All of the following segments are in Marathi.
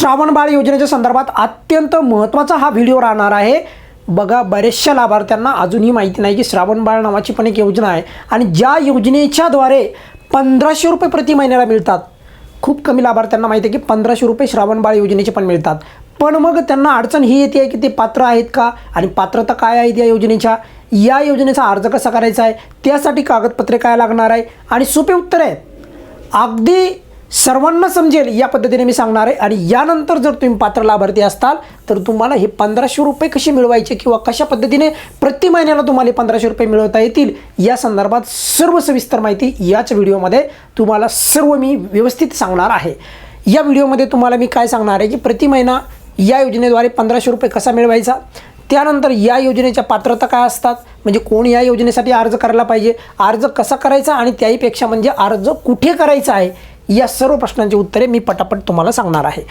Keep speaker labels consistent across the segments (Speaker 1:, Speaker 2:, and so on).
Speaker 1: श्रावण बाळ योजनेच्या संदर्भात अत्यंत महत्त्वाचा हा व्हिडिओ राहणार आहे. बघा बऱ्याचशा लाभार्थ्यांना अजूनही माहिती नाही की श्रावण बाळ नावाची पण एक योजना आहे. आणि ज्या योजनेच्याद्वारे पंधराशे रुपये प्रति महिन्याला मिळतात. खूप कमी लाभार्थ्यांना माहिती आहे की पंधराशे रुपये श्रावण बाळ योजनेचे पण मिळतात. पण मग त्यांना अडचण ही येते आहे की ते पात्र आहेत का? आणि पात्रता काय आहेत या योजनेच्या? या योजनेचा अर्ज कसा करायचा आहे? त्यासाठी कागदपत्रे काय लागणार आहे? आणि सोपे उत्तर आहे. अगदी सर्वांना समजेल या पद्धतीने मी सांगणार आहे. आणि यानंतर जर तुम्ही पात्र लाभार्थी असताल तर तुम्हाला हे पंधराशे रुपये कसे मिळवायचे किंवा कशा पद्धतीने प्रति महिन्याला तुम्हाला पंधराशे रुपये मिळवता येतील या संदर्भात सर्व सविस्तर माहिती याच व्हिडिओमध्ये तुम्हाला सर्व मी व्यवस्थित सांगणार आहे. या व्हिडिओमध्ये तुम्हाला मी काय सांगणार आहे की प्रति महिना या योजनेद्वारे पंधराशे रुपये कसा मिळवायचा? त्यानंतर या योजनेच्या पात्रता काय असतात? म्हणजे कोण या योजनेसाठी अर्ज करायला पाहिजे? अर्ज कसा करायचा? आणि त्याहीपेक्षा म्हणजे अर्ज कुठे करायचा आहे? या सर्व प्रश्नांची उत्तरे मी पटापट तुम्हाला सांगणार आहे.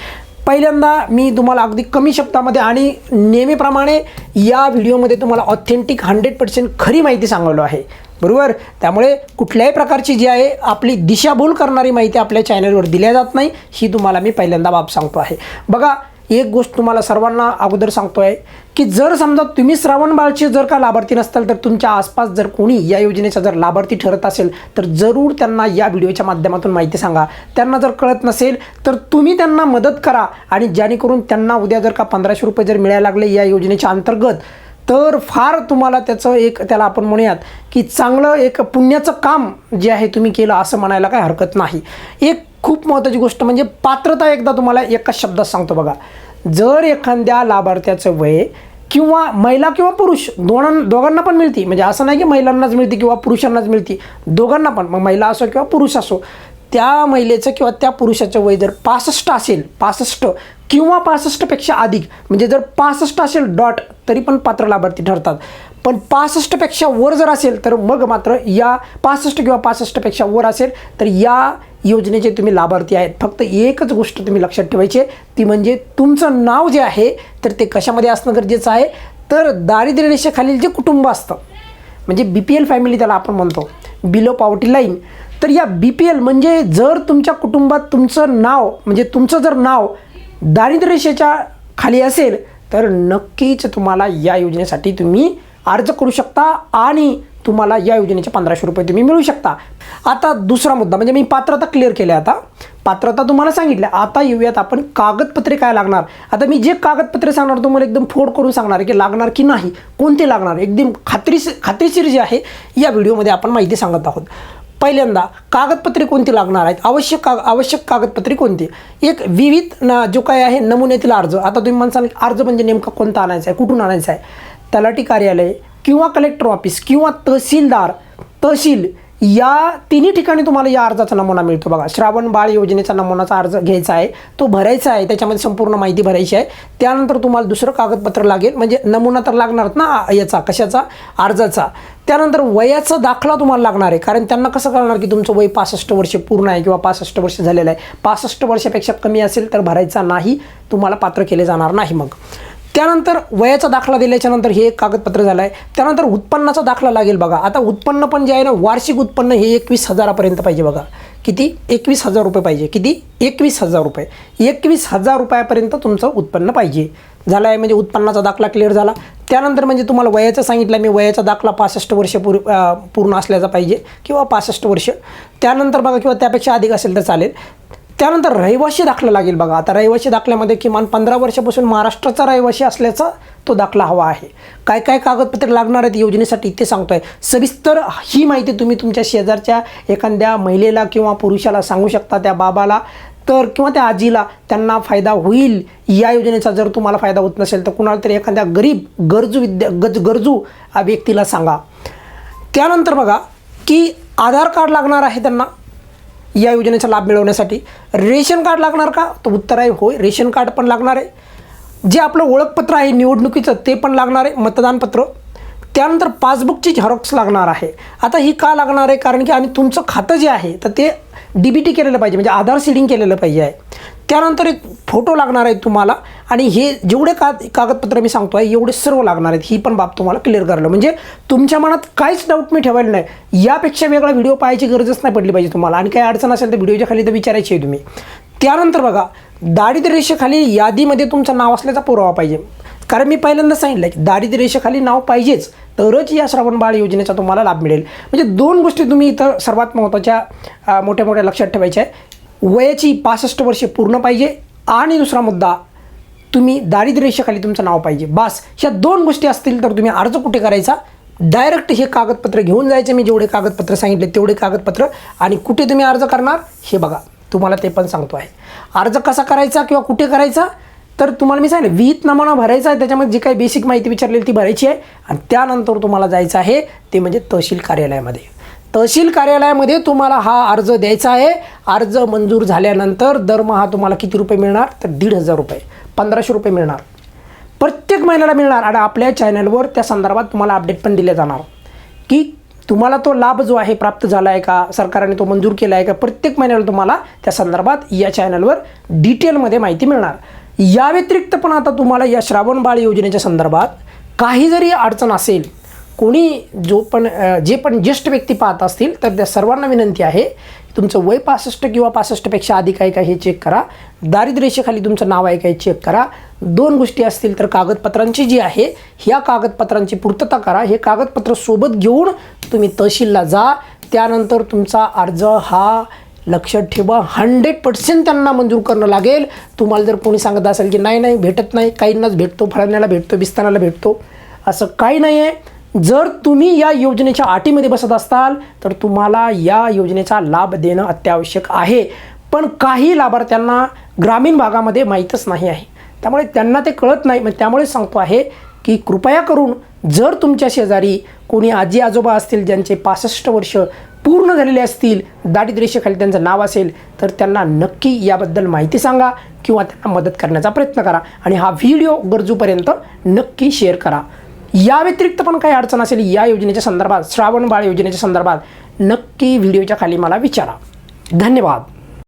Speaker 1: पहिल्यांदा मी तुम्हाला अगदी कमी शब्दामध्ये आणि नेहमीप्रमाणे या व्हिडिओमध्ये तुम्हाला ऑथेंटिक हंड्रेड पर्सेंट खरी माहिती सांगवलो आहे. बरोबर? त्यामुळे कुठल्याही प्रकारची जी आहे आपली दिशाभूल करणारी माहिती आपल्या चॅनलवर दिल्या जात नाही ही तुम्हाला मी पहिल्यांदा बाब सांगतो आहे. बघा एक गोष्ट तुम्हाला सर्वांना अगोदर सांगतो आहे की जर समजा तुम्ही श्रावण बाळचे जर का लाभार्थी नसताल तर तुमच्या आसपास जर कोणी या योजनेचा जर लाभार्थी ठरत असेल तर जरूर त्यांना या व्हिडिओच्या माध्यमातून माहिती सांगा. त्यांना जर कळत नसेल तर तुम्ही त्यांना मदत करा आणि जेणेकरून त्यांना उद्या जर का पंधराशे रुपये जर मिळायला लागले या योजनेच्या अंतर्गत तर फार तुम्हाला त्याचं एक त्याला आपण म्हणूयात की चांगलं एक पुण्याचं काम जे आहे तुम्ही केलं असं म्हणायला काही हरकत नाही. एक खूप महत्त्वाची गोष्ट म्हणजे पात्रता एकदा तुम्हाला एकाच शब्दात सांगतो बघा. जर एखाद्या लाभार्थ्याचं वय किंवा महिला किंवा पुरुष दोन दोघांना पण मिळते. म्हणजे असं नाही की महिलांनाच मिळते किंवा पुरुषांनाच मिळते. दोघांना पण. मग महिला असो किंवा पुरुष असो त्या महिलेचं किंवा त्या पुरुषाचं वय जर पासष्ट असेल पासष्ट किंवा पासष्टपेक्षा अधिक म्हणजे जर पासष्ट असेल डॉट तरी पण पात्र लाभार्थी ठरतात. पण पासष्टपेक्षा वर जर असेल तर मग मात्र या पासष्ट किंवा पासष्टपेक्षा वर असेल तर या योजनेचे तुम्ही लाभार्थी आहेत. फक्त एकच गोष्ट तुम्ही लक्षात ठेवायची ती म्हणजे तुमचं नाव जे आहे तर ते कशामध्ये असणं गरजेचं आहे? तर दारिद्र्य रेषेखालील जे कुटुंब असतं म्हणजे बी पी एल फॅमिली त्याला आपण म्हणतो बिलो पॉवर्टी लाईन तर या बी पी एल म्हणजे जर तुमच्या कुटुंबात तुमचं नाव म्हणजे तुमचं जर नाव दारिद्र्य रेषेच्या खाली असेल तर नक्कीच तुम्हाला या योजनेसाठी तुम्ही अर्ज करू शकता आणि तुम्हाला या योजनेचे पंधराशे रुपये तुम्ही मिळू शकता. आता दुसरा मुद्दा म्हणजे मी पात्रता क्लिअर केली आता. पात्रता तुम्हाला सांगितल्या. आता येऊयात आपण कागदपत्रे काय लागणार. आता मी जे कागदपत्रे सांगणार तुम्हाला एकदम फोड करून सांगणार की लागणार की नाही कोणते लागणार एकदम खात्रीस खात्रीशीर जे आहे या व्हिडिओमध्ये आपण माहिती सांगत आहोत. पहिल्यांदा कागदपत्रे कोणती लागणार आहेत? आवश्यक का आवश्यक कागदपत्रे कोणती? एक विविध ना जो काय आहे नमुन्यातील अर्ज. आता तुम्ही म्हणसाल अर्ज म्हणजे नेमका कोणता आणायचा आहे कुठून आणायचा आहे? तलाठी कार्यालय किंवा कलेक्टर ऑफिस किंवा तहसीलदार तहसील या तिन्ही ठिकाणी तुम्हाला या अर्जाचा नमुना मिळतो बघा. श्रावण बाळ योजनेचा नमुनाचा अर्ज घ्यायचा आहे तो भरायचा आहे त्याच्यामध्ये संपूर्ण माहिती भरायची आहे. त्यानंतर तुम्हाला दुसरं कागदपत्र लागेल म्हणजे नमुना तर लागणारच ना याचा कशाचा अर्जाचा. त्यानंतर वयाचा दाखला तुम्हाला लागणार आहे कारण त्यांना कसं कळणार की तुमचं वय पासष्ट वर्ष पूर्ण आहे किंवा पासष्ट वर्ष झालेलं आहे. पासष्ट वर्षापेक्षा कमी असेल तर भरायचा नाही तुम्हाला पात्र केले जाणार नाही मग. त्यानंतर वयाचा दाखला दिल्याच्या नंतर हे एक कागदपत्र झालं आहे त्यानंतर उत्पन्नाचा दाखला लागेल बघा. आता उत्पन्न पण जे आहे ना वार्षिक उत्पन्न हे एकवीस हजारापर्यंत पाहिजे बघा. किती? एकवीस हजार रुपये पाहिजे. किती? एकवीस हजार रुपये. एकवीस हजार रुपयापर्यंत तुमचं उत्पन्न पाहिजे. झालं आहे म्हणजे उत्पन्नाचा दाखला क्लिअर झाला. त्यानंतर म्हणजे तुम्हाला वयाचं सांगितलं मी वयाचा दाखला पासष्ट वर्ष पूर पूर्ण असल्याचा पाहिजे किंवा पासष्ट वर्ष. त्यानंतर बघा किंवा त्यापेक्षा अधिक असेल तर चालेल. त्यानंतर रहिवाशी दाखला लागेल बघा. आता रहिवाशी दाखल्यामध्ये किमान पंधरा वर्षापासून महाराष्ट्राचा रहिवाशी असल्याचा तो दाखला हवा आहे. काय काय कागदपत्रे लागणार आहेत योजनेसाठी ते सांगतोय. सविस्तर ही माहिती तुम्ही तुमच्या शेजारच्या एखाद्या महिलेला किंवा पुरुषाला सांगू शकता त्या बाबाला. तर किंवा त्या आजीला त्यांना फायदा होईल या योजनेचा जर तुम्हाला फायदा होत नसेल तर कुणाला तरी एखाद्या गरीब गरजू विद्या गज गरजू व्यक्तीला सांगा. त्यानंतर बघा की आधार कार्ड लागणार आहे त्यांना. या योजनेचा लाभ मिळवण्यासाठी रेशन कार्ड लागणार का? तर उत्तर आहे होय रेशन कार्ड पण लागणार आहे. जे आपलं ओळखपत्र आहे निवडणुकीचं ते पण लागणार आहे मतदानपत्र. त्यानंतर पासबुकची झेरॉक्स लागणार आहे. आता ही का लागणार आहे? कारण की आणि तुमचं खातं जे आहे तर ते डी बी टी केलेलं पाहिजे म्हणजे आधार सीडिंग केलेलं पाहिजे आहे. त्यानंतर एक फोटो लागणार आहे तुम्हाला. आणि हे जेवढे का कागदपत्र मी सांगतो आहे एवढे सर्व लागणार आहेत. ही पण बाब तुम्हाला क्लिअर करायला. म्हणजे तुमच्या मनात काहीच डाऊट मी ठेवायला नाही. यापेक्षा वेगळा व्हिडिओ पाहायची गरजच नाही पडली पाहिजे तुम्हाला. आणि काही अडचण असेल तर व्हिडिओच्या खाली तर विचारायची आहे तुम्ही. त्यानंतर बघा दारिद्र्य रेषेखाली यादीमध्ये तुमचं नाव असल्याचा पुरावा पाहिजे. कारण मी पहिल्यांदा सांगितलं की दारिद्र्य रेषेखाली नाव पाहिजेच. तरच या श्रावण बाळ योजनेचा तुम्हाला लाभ मिळेल. म्हणजे दोन गोष्टी तुम्ही इथं सर्वात महत्त्वाच्या मोठ्या मोठ्या लक्षात ठेवायच्या आहे वयाची पासष्ट वर्षे पूर्ण पाहिजे आणि दुसरा मुद्दा तुम्ही दारिद्र्यरेषेखाली तुमचं नाव पाहिजे. बास ह्या दोन गोष्टी असतील तर तुम्ही अर्ज कुठे करायचा? डायरेक्ट हे कागदपत्र घेऊन जायचे मी जेवढे कागदपत्र सांगितले तेवढे कागदपत्र आणि कुठे तुम्ही अर्ज करणार हे बघा. तुम्हाला ते पण सांगतो आहे. अर्ज कसा करायचा किंवा कुठे करायचा? तर तुम्हाला मी सांगितलं विहित नमुना भरायचा आहे त्याच्यामध्ये जी काही बेसिक माहिती विचारलेली ती भरायची आहे आणि त्यानंतर तुम्हाला जायचं आहे ते म्हणजे तहसील कार्यालयामध्ये. तहसील कार्यालयामध्ये तुम्हाला हा अर्ज द्यायचा आहे. अर्ज मंजूर झाल्यानंतर दरमहा तुम्हाला किती रुपये मिळणार? तर दीड हजार रुपये. पंधराशे रुपये मिळणार. प्रत्येक महिन्याला मिळणार. आणि आपल्या चॅनलवर त्या संदर्भात तुम्हाला अपडेट पण दिले जाणार. की तुम्हाला तो लाभ जो आहे प्राप्त झाला आहे का? सरकारने तो मंजूर केला आहे का? प्रत्येक महिन्याला तुम्हाला त्या संदर्भात या चॅनलवर डिटेलमध्ये माहिती मिळणार. या व्यतिरिक्त पण आता तुम्हाला या श्रावण बाळ योजनेच्या संदर्भात काही जरी अडचण असेल कोणी जो पण जे पण ज्येष्ठ व्यक्ती पाहत असतील तर त्या सर्वांना विनंती आहे तुमचं वय पासष्ट किंवा पासष्टपेक्षा अधिक आहे का हे चेक करा. दारिद्र्यरेषेखाली तुमचं नाव आहे का हे चेक करा. दोन गोष्टी असतील तर कागदपत्रांची जी आहे ह्या कागदपत्रांची पूर्तता करा. हे कागदपत्र सोबत घेऊन तुम्ही तहसीलला जा. त्यानंतर तुमचा अर्ज हा लक्षात ठेवा. हंड्रेड पर्सेंट त्यांना मंजूर करणं लागेल. तुम्हाला जर कोणी सांगत असेल की नाही नाही भेटत नाही काहींनाच भेटतो फळण्याला भेटतो बिस्तानाला भेटतो असं काही नाही आहे जर तुम्ही या योजनेच्या अटीमध्ये बसत असाल तर तुम्हाला या योजनेचा लाभ देणं अत्यावश्यक आहे. पण काही लाभार्थ्यांना ग्रामीण भागामध्ये माहीतच नाही आहे. त्यामुळे त्यांना ते कळत नाही. मग त्यामुळे सांगतो आहे की कृपया करून जर तुमच्या शेजारी कोणी आजी आजोबा असतील ज्यांचे पासष्ट वर्ष पूर्ण झालेले असतील दारिद्र्यरेषेखाली त्यांचं नाव असेल तर त्यांना नक्की याबद्दल माहिती सांगा किंवा त्यांना मदत करण्याचा प्रयत्न करा. आणि हा व्हिडिओ गरजूपर्यंत नक्की शेअर करा. या व्यतिरिक्त पण काही अडचण असेल या योजनेच्या संदर्भात श्रावण बाळ योजनेच्या संदर्भात नक्की व्हिडिओच्या खाली मला विचारा. धन्यवाद.